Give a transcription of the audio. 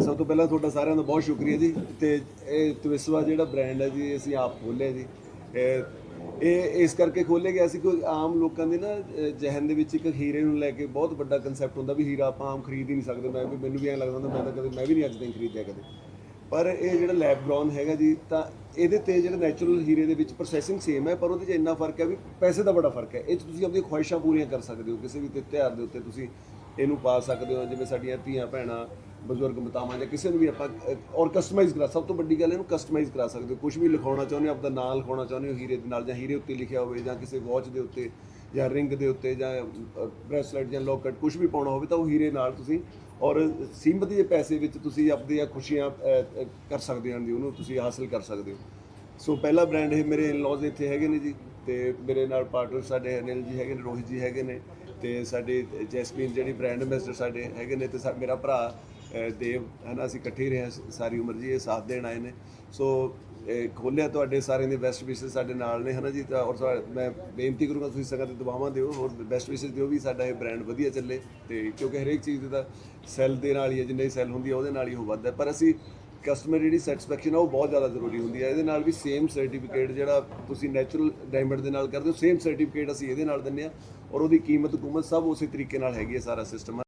ਸਭ ਤੋਂ ਪਹਿਲਾਂ ਤੁਹਾਡਾ ਸਾਰਿਆਂ ਦਾ ਬਹੁਤ ਸ਼ੁਕਰੀਆ ਜੀ ਤੇ ਇਹ ਤਵਿਸਵਾ ਜਿਹੜਾ ਬ੍ਰਾਂਡ ਹੈ ਜੀ ਅਸੀਂ ਆਪ ਖੋਲ੍ਹਿਆ ਜੀ। ਇਹ ਇਸ ਕਰਕੇ ਖੋਲ੍ਹਿਆ ਗਿਆ ਸੀ ਕਿ ਆਮ ਲੋਕਾਂ ਦੇ ਨਾ, ਅਹ ਦੇ ਵਿੱਚ ਇੱਕ ਹੀਰੇ ਨੂੰ ਲੈ ਕੇ ਬਹੁਤ ਵੱਡਾ ਕਨਸੈਪਟ ਹੁੰਦਾ ਵੀ ਹੀਰਾ ਆਪਾਂ ਆਮ ਖਰੀਦ ਹੀ ਨਹੀਂ ਸਕਦੇ। ਮੈਂ ਵੀ, ਮੈਨੂੰ ਵੀ ਐਂ ਲੱਗਦਾ ਹੁੰਦਾ, ਮੈਂ ਤਾਂ ਕਦੇ, ਮੈਂ ਵੀ ਨਹੀਂ ਅੱਜ ਤਾਈਂ ਖਰੀਦਿਆ ਕਦੇ। ਪਰ ਇਹ ਜਿਹੜਾ ਲੈਬ ਗ੍ਰੋਨ ਹੈਗਾ ਜੀ, ਤਾਂ ਇਹਦੇ ਤੇ ਜਿਹੜਾ ਨੈਚੁਰਲ ਹੀਰੇ ਦੇ ਵਿੱਚ ਪ੍ਰੋਸੈਸਿੰਗ ਸੇਮ ਹੈ, ਪਰ ਉਹਦੇ 'ਚ ਇੰਨਾ ਫ਼ਰਕ ਹੈ ਵੀ ਪੈਸੇ ਦਾ ਬੜਾ ਫ਼ਰਕ ਹੈ। ਇਹ 'ਚ ਤੁਸੀਂ ਆਪਣੀਆਂ ਖੁਆਇਸ਼ਾਂ ਪੂਰੀਆਂ ਕਰ ਸਕਦੇ ਹੋ, ਕਿਸੇ ਵੀ ਤਿਉਹਾਰ ਦੇ ਉੱਤੇ ਤੁਸੀਂ ਇਹਨੂੰ ਪਾ ਸਕਦੇ ਹੋ, ਜਿਵੇਂ ਸਾਡੀਆਂ ਧੀਆਂ, ਭੈਣਾਂ, ਬਜ਼ੁਰਗ, ਮਾਤਾਵਾਂ ਜਾਂ ਕਿਸੇ ਨੂੰ ਵੀ ਆਪਾਂ ਔਰ ਕਸਟਮਾਈਜ਼ ਕਰਾ, ਸਭ ਤੋਂ ਵੱਡੀ ਗੱਲ ਇਹਨੂੰ ਕਸਟਮਾਈਜ਼ ਕਰਾ ਸਕਦੇ ਹੋ। ਕੁਝ ਵੀ ਲਿਖਾਉਣਾ ਚਾਹੁੰਦੇ ਹੋ, ਆਪਦਾ ਨਾਮ ਲਿਖਾਉਣਾ ਚਾਹੁੰਦੇ ਹੋ, ਹੀਰੇ ਦੇ ਨਾਲ ਜਾਂ ਹੀਰੇ ਉੱਤੇ ਲਿਖਿਆ ਹੋਵੇ ਜਾਂ ਕਿਸੇ ਵਾਚ ਦੇ ਉੱਤੇ ਜਾਂ ਰਿੰਗ ਦੇ ਉੱਤੇ ਜਾਂ ਬ੍ਰੈਸਲੇਟ ਜਾਂ ਲੋਕਟ ਕੁਝ ਵੀ ਪਾਉਣਾ ਹੋਵੇ ਤਾਂ ਉਹ ਹੀਰੇ ਨਾਲ ਤੁਸੀਂ, ਔਰ ਸੀਮਤ ਜਿਹੇ ਪੈਸੇ ਵਿੱਚ ਤੁਸੀਂ ਆਪਣੀਆਂ ਖੁਸ਼ੀਆਂ ਕਰ ਸਕਦੇ ਹੋ ਜੀ, ਉਹਨੂੰ ਤੁਸੀਂ ਹਾਸਲ ਕਰ ਸਕਦੇ ਹੋ। ਸੋ ਪਹਿਲਾ ਬ੍ਰਾਂਡ ਇਹ ਮੇਰੇ ਇਨ-ਲॉज ਇੱਥੇ ਹੈਗੇ ਨੇ ਜੀ। ਤੇ ਮੇਰੇ ਨਾਲ ਪਾਰਟਨਰ ਸਾਡੇ ਅਨਿਲ ਜੀ ਹੈਗੇ ਨੇ ਰੋਹਿਤ ਜੀ ਹੈਗੇ ਨੇ ਤੇ ਸਾਡੇ ਜੈਸਮੀਨ ਜਿਹੜੀ ਬ੍ਰਾਂਡ ਐਂਬੈਸਡਰ ਸਾਡੇ ਹੈਗੇ ਨੇ ਤੇ ਸਾ- ਮੇਰਾ ਭਰਾ ਅਹ, ਦੇਵ ਹਨਾ ਅਸੀਂ ਇਕੱਠੇ ਹੀ ਰਹੇ ਹਾਂ ਸਾਰੀ ਉਮਰ ਜੀ ਇਹ ਸਾਥ ਦੇਣ ਆਏ ਨੇ। ਸੋ ਇਹ ਖੋਲਿਆ ਤੁਹਾਡੇ ਸਾਰਿਆਂ ਦੇ ਬੈਸਟ ਵਿਸ਼ੇਸ ਸਾਡੇ ਨਾਲ ਨੇ ਹਨਾ ਜੀ ਤਾਂ ਔਰ ਸਾ- ਮੈਂ ਬੇਨਤੀ ਕਰੂੰਗਾ ਤੁਸੀਂ ਸੰਗਤ ਤੇ ਦੁਆਵਾਂ ਦਿਓ ਔਰ ਬੈਸਟ ਵਿਸ਼ੇਸ ਦਿਓ ਵੀ ਸਾਡਾ ਇਹ ਬ੍ਰਾਂਡ ਵਧੀਆ ਚੱਲੇ ਤੇ ਕਿਉਂਕਿ ਹਰੇਕ ਚੀਜ਼ ਦਾ ਸੈੱਲ ਦੇ ਨਾਲ ਹੀ ਹੈ ਜਿੰਨੀ ਸੈੱਲ ਹੁੰਦੀ ਹੈ ਉਹਦੇ ਨਾਲ ਹੀ ਉਹ ਵੱਧਦਾ ਪਰ ਅਸੀਂ ਕਸਟਮਰ ਜਿਹੜੀ ਸੈਟੀਸਫੈਕਸ਼ਨ ਆ, ਉਹ ਬਹੁਤ ਜ਼ਿਆਦਾ ਜ਼ਰੂਰੀ ਹੁੰਦੀ ਹੈ ਇਹਦੇ ਨਾਲ ਵੀ ਸੇਮ ਸਰਟੀਫਿਕੇਟ ਜਿਹੜਾ ਤੁਸੀਂ ਨੈਚੁਰਲ ਡਾਇਮੰਡ ਦੇ ਨਾਲ ਕਰਦੇ ਹੋ ਸੇਮ ਸਰਟੀਫਿਕੇਟ ਅਸੀਂ ਇਹਦੇ ਨਾਲ ਦਿੰਦੇ ਆ। ਔਰ ਉਹਦੀ ਕੀਮਤ ਕੁਮਤ ਸਭ ਉਸੇ ਤਰੀਕੇ ਨਾਲ ਹੈਗੀ ਹੈ ਸਾਰਾ ਸਿਸਟਮ